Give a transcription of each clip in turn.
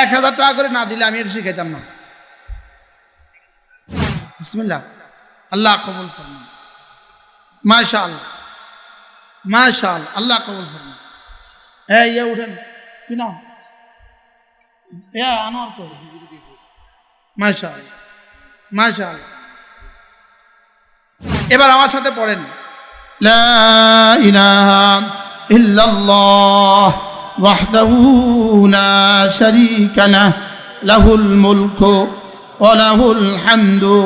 এক হাজার টাকা করে না দিলে আমি এটা শিখাইতাম না। আল্লাহ কবুল মাশা আল্লাহ মাশা আল্লাহ আল্লাহ কবুল হ্যাঁ ইয়ে উঠেন। কি হ্যাঁ আনোয়ার কো মাশা আল্লাহ মাশা আল্লাহ এবার আমার সাথে পড়েন। লা ইলাহা ইল্লাল্লাহ। শারীকা লাহ, লাহুল মুলকু ওয়া লাহুল হামদু,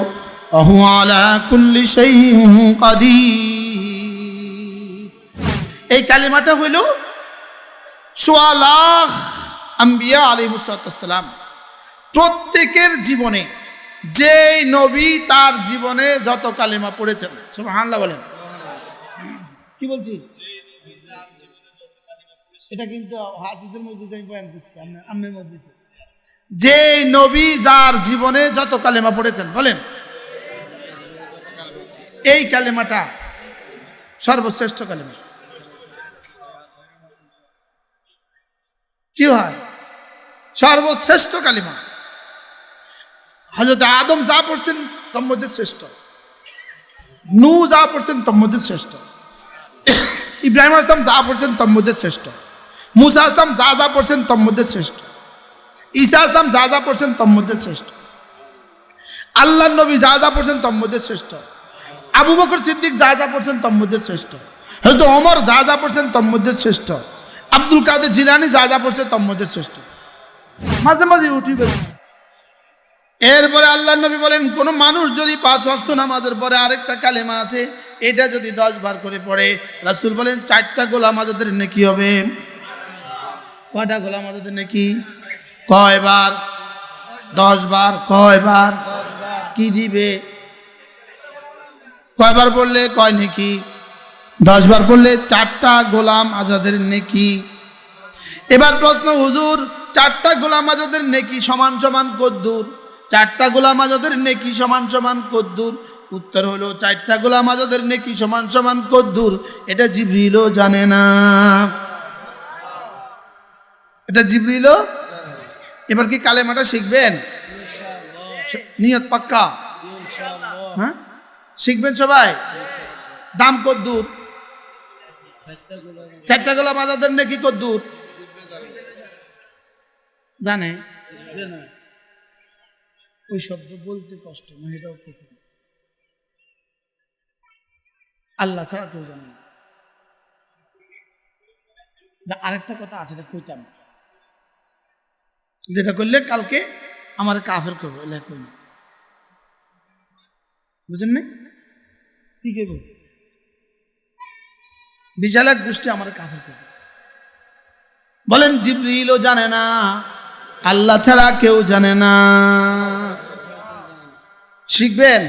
ওয়া হুয়া আলা কুল্লি শাইইন কাদির। এই কালিমাটা হইল সোয়া লাখ আম্বিয়া আলিমুসালাম প্রত্যেকের জীবনে যে নবী তার জীবনে যত কালিমা পড়েছেন, সুবহানাল্লাহ বলেন। কি বলছি এটা কিন্তু হাদিসের মধ্যে আমি বয়ান করছি আমনের মধ্যে যে। নবী যার জীবনে যত কালেমা পড়েছেন, বলেন। এই কালেমাটা সর্বশ্রেষ্ঠ কালেমা। কি হয়? সর্বশ্রেষ্ঠ কালিমা। হজরত আদম যা পড়ছেন, তার মধ্যে শ্রেষ্ঠ। নু যা পড়ছেন, তার মধ্যে শ্রেষ্ঠ। ইব্রাহিম আসলাম যা পড়ছেন, তার মধ্যে শ্রেষ্ঠ। মুসা আসলাম, যা যা পড়ছেন তার মধ্যে শ্রেষ্ঠ। ঈসা আসলাম, যা যা পড়ছেন তার মধ্যে শ্রেষ্ঠ। আল্লাহ নবী যা যা পড়ছেন তার মধ্যে শ্রেষ্ঠ। আবু বকর সিদ্দিক যা যা পড়ছেন তার মধ্যে শ্রেষ্ঠ। হয়তো অমর যা যা পড়ছেন তার মধ্যে শ্রেষ্ঠ। আব্দুল কাদের জিলানি যা যা পড়ছে তার মধ্যে শ্রেষ্ঠ। মাঝে মাঝে উঠি গেছে এরপরে আল্লাহ নবী বলেন, কোন মানুষ যদি পাঁচ ওয়াক্ত নামাজের পরে আরেকটা কালেমা আছে, এটা যদি দশ বার করে পড়ে, রাসুল বলেন, চারটা গোলাম আজাদের নেকি হবে। কয়টা গোলাম আজাদের নাকি? কয়বার? দশ বার কয় বার কি দিবে? কয়বার পড়লে কয় নেকি? দশ বার পড়লে চারটা গোলাম আজাদের নেকি? এবার প্রশ্ন, হুজুর, চারটা গোলাম আজাদের নেকি সমান সমান কদ্দুর? চারটা গোলাম আজাদের নেকি সমান সমান কদ্দুর? উত্তর হলো, চারটা গোলাম আজাদের নেকি সমান সমান কদ্দুর? এটা জিবরিলও জানে না। এটা জিবরিলও এবার কি কালেমাটা শিখবেন? নিয়ত পাক্কা। হ্যাঁ? শিখবেন সবাই? দাম কদ্দুর। চারটা গোলাম আজাদের নেকি কদ্দুর? জানে? ওই শব্দ বলতে কষ্ট না এটাও ঠিক আল্লাহ ছাড়া কেউ জানে না। না, আরেকটা কথা আছে এটা কইতাম। যেটা করলে কালকে আমার কাফের করব এলাকা না। বুঝেন না কি করব? বিশাল এক গোষ্ঠী আমার কাফের করবে। বলেন জিবরিলও জানে না আল্লাহ ছাড়া কেউ জানে না। শিখবেন?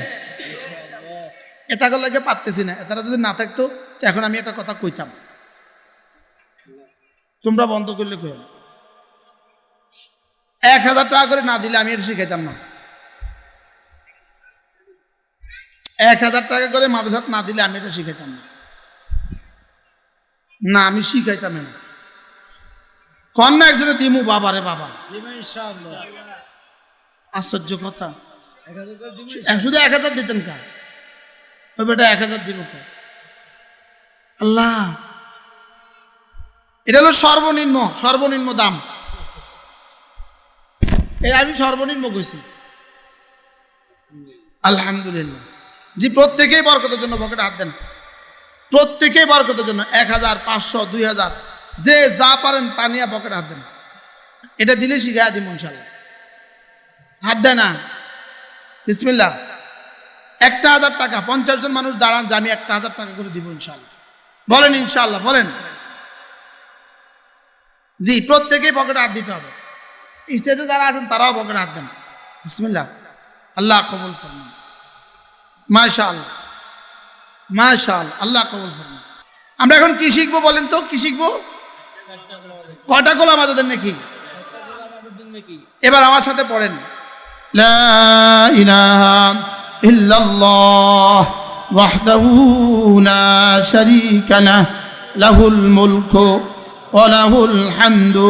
এটা লাগে পারতেছি না। এটারা যদি না থাকতো তো এখন আমি একটা কথা কইতাম। তোমরা বন্ধ করলে কই এক হাজার টাকা করে না দিলে আমি এটা শিখাইতাম না। এক হাজার টাকা করে মাদ্রাসাত না দিলে আমি এটা শিখাইতাম না। না, আমি শিখাইতাম না। কন্যা একজনে দিমু বাবারে বাবা। আশ্চর্য কথা। শুধু এক হাজার দিতেন কা? ওই বেটা এক হাজার দিব? আল্লাহ। এটা হলো সর্বনিম্ন সর্বনিম্ন দাম। এই আমি সর্বনিম্ন কইছি। আলহামদুলিল্লাহ। জি, প্রত্যেকেই বরকতের জন্য পকেটে হাত দেন। প্রত্যেকেই বরকতের জন্য এক হাজার পাঁচশো, দুই হাজার। যে যা পারেন তা নিয়ে পকেটে হাত দেন। এটা দিলে শিখাই দিন ইনশাল্লাহ হাত দেয় না? বিসমিল্লাহ। একটা হাজার টাকা, পঞ্চাশ জন মানুষ দাঁড়ান, যে আমি একটা হাজার টাকা করে দিব ইনশাল্লাহ বলেন ইনশাল্লাহ বলেন। জি, প্রত্যেকেই পকেটে হাত দিতে হবে। স্টেজে যারা আছেন তারাও পকেটে হাত দেন। বিসমিল্লাহ। আল্লাহ কবুল ফরমান মাশা আল্লাহ মাশা আল্লাহ কবুল ফরমান আমরা এখন কি শিখব বলেন তো? কি শিখব? কটা গোলাম আজাদের নাকি? এবার আমার সাথে পড়েন। লা লা শারীকা লাহ, লাহুল মুলকু ওয়া লাহুল হামদু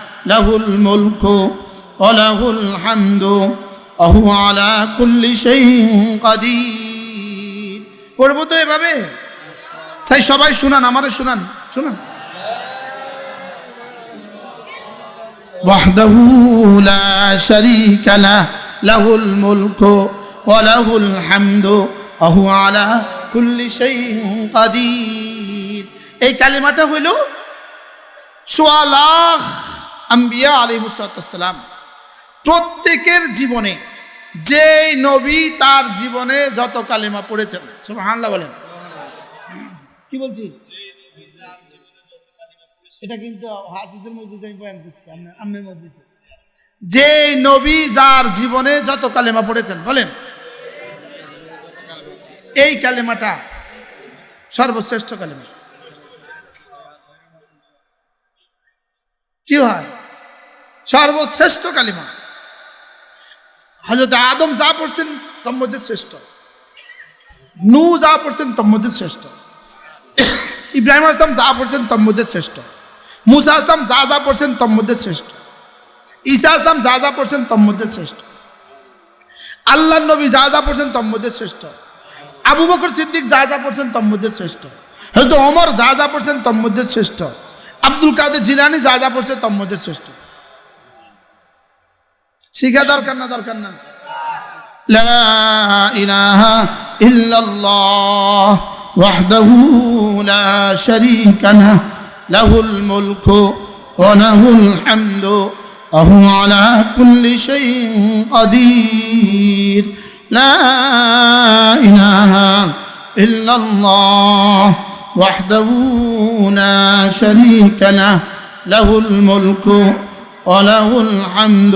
له الملك وله الحمد وهو على كل شيء قدير পড়বো তো এভাবে সাই সবাই শুনান আমারে শুনান শুনান وحده لا شريك له له الملك وله الحمد وهو على كل شيء قدير এই কালিমাটা হইল সোয়া লাখ আম্বিয়া আলিমুসালাম প্রত্যেকের জীবনে যে নবী তার জীবনে যত কালিমা পড়েছেন, সুবহানাল্লাহ বলেন। কি বলছি? এটা কিন্তু হাদিসের মধ্যে আমি বয়ান করছি আমনের মধ্যে যে। নবী যার জীবনে যত কালেমা পড়েছেন, বলেন। এই কালেমাটা সর্বশ্রেষ্ঠ কালেমা। কি হয়? সর্বশ্রেষ্ঠ কালিমা। হজরত আদম যা পড়ছেন, তার মধ্যে শ্রেষ্ঠ। নু যা পড়ছেন, তার মধ্যে শ্রেষ্ঠ। ইব্রাহিম আসলাম যা পড়ছেন, তার মধ্যে শ্রেষ্ঠ। মুসা আসলাম যা যা পড়ছেন, তার মধ্যে শ্রেষ্ঠ। ঈসা আসলাম যা যা পড়ছেন, তার মধ্যে শ্রেষ্ঠ। আল্লাহ নবী যা যা পড়ছেন, তার মধ্যে শ্রেষ্ঠ। আবু বকর সিদ্দিক যা যা পড়ছেন, তার মধ্যে শ্রেষ্ঠ। হয়তো অমর যা যা পড়ছেন, তার মধ্যে শ্রেষ্ঠ। আব্দুল কাদের জিলানি যা যা পড়ছে তার মধ্যে শ্রেষ্ঠ। শিখা দরকার না দরকার না। لا إله إلا الله وحده لا شريك له له الملك وله الحمد وهو على كل شيء قدير لا إله إلا الله وحده لا شريك له له الملك وله الحمد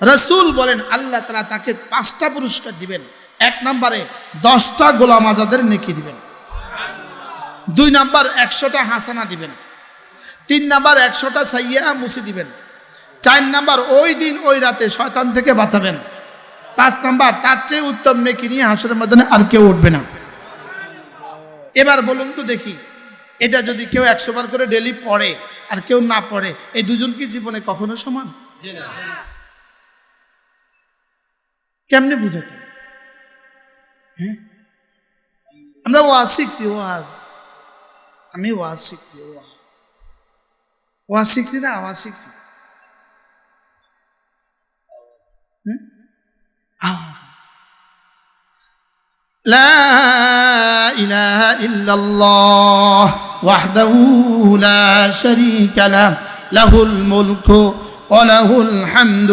রসুল বলেন, আল্লাহ তালা তাকে পাঁচটা পুরস্কার দিবেন। এক নম্বরে দশটা গোলাম আজাদের নেকি দিবেন। দুই নাম্বার একশোটা হাসানা দিবেন। তিন নাম্বার একশোটা সাইয়া মুছে দিবেন। চার নাম্বার ওই দিন, ওই রাতে শয়তান থেকে বাঁচাবেন। পাঁচ নাম্বার, তার চেয়ে উত্তম নেকি নিয়ে হাসরের মধ্যে আর কেউ উঠবে না। এবার বলুন তো দেখি, এটা যদি কেউ একশো বার করে ডেলি পড়ে আর কেউ না পড়ে, এই দুজন কি জীবনে কখনো সমান? কেমনে বুঝাইতে আমরা ওয়াজ শিখছি ওয়াজ আমি ওয়াজ শিখছি ওয়াজ ওয়াজ শিখছি না আওয়াজ শিখছি আওয়াজ لا إله إلا الله وحده لا شريك له له الملك وله الحمد